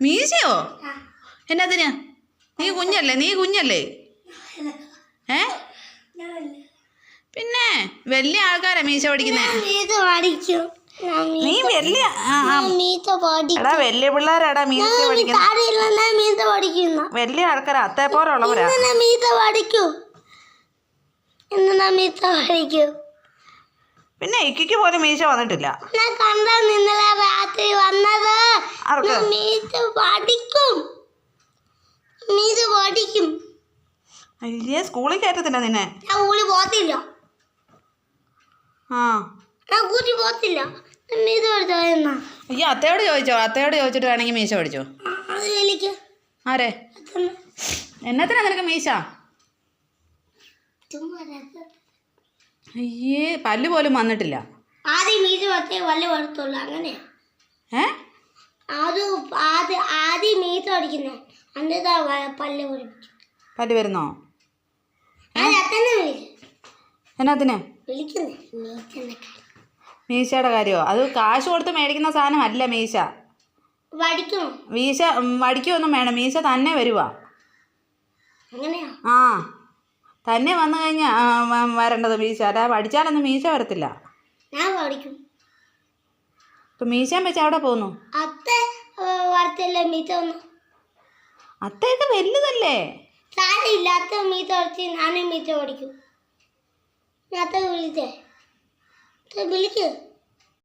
മീശയോ? എന്നാത്തിനാ നീ കുഞ്ഞല്ലേ? നീ കുഞ്ഞല്ലേ? ഏ? പിന്നെ വലിയ ആൾക്കാരാ മീശ പഠിക്കുന്നേ. നീ വലിയ എടാ വലിയ പിള്ളേരാടാ മീശ പഠിക്കുന്നത് വലിയ ആൾക്കാരാ അത്തേ പിന്നെ ഇക്കിക്ക് പോലും മീശ വന്നിട്ടില്ല. മീത്ത പഠിക്കും. മീത്ത പഠിക്കും. അയ്യേ സ്കൂളിൽ കയറ്റത്തില്ല നിന്നെ? ഞാൻ കൂടി പോത്തില്ല ആ. ഞാൻ കൂടി പോത്തില്ല ഞാൻ മീത്ത പഠിച്ചോ എന്നാ? അയ്യോ അത്തയോട് ചോദിച്ചോ? അത്തയോട് ചോദിച്ചിട്ട് വേണമെങ്കിൽ മീശ പഠിച്ചോ? അത് എനിക്ക്. ആരെ? എന്നത്തിനാ നിനക്ക് മീശ? അയ്യേ പല്ല് പോലും വന്നിട്ടില്ല. ആദ്യം മീശ പഠിച്ചേ വല്ല പഠിത്തുള്ളൂ അങ്ങനെയാ. ഏ? അത് ആദ്യം ആദ്യം മീത്ത പഠിക്കുന്നേ എന്നിട്ടാ പല്ല് പഠിപ്പിക്കും പല്ല് വരുന്നോ? എന്നാത്തിന്? മീശയുടെ കാര്യമോ അത് കാശ് കൊടുത്ത് മേടിക്കുന്ന സാധനം അല്ല മീശ മീശ വടിക്കൊന്നും വേണം മീശ തന്നെ വരുവാ. ആ. തന്നെ വന്നു കഴിഞ്ഞാൽ വരേണ്ടത് മീശ. അല്ല പഠിച്ചാലൊന്നും മീശ വരത്തില്ല. ഞാൻ പഠിക്കും ഇപ്പം മീശാൻ വെച്ച് അവിടെ പോന്നു? അത്ത വളർത്തല്ലേ മീത്ത ഒന്ന് അത്തയൊക്കെ വലുതല്ലേ? സാരമില്ല അത്ത മീത്ത പഠിച്ച് ഞാനും മീത്ത പഠിക്കും അത്ത വിളിച്ചേ. വിളിക്ക്.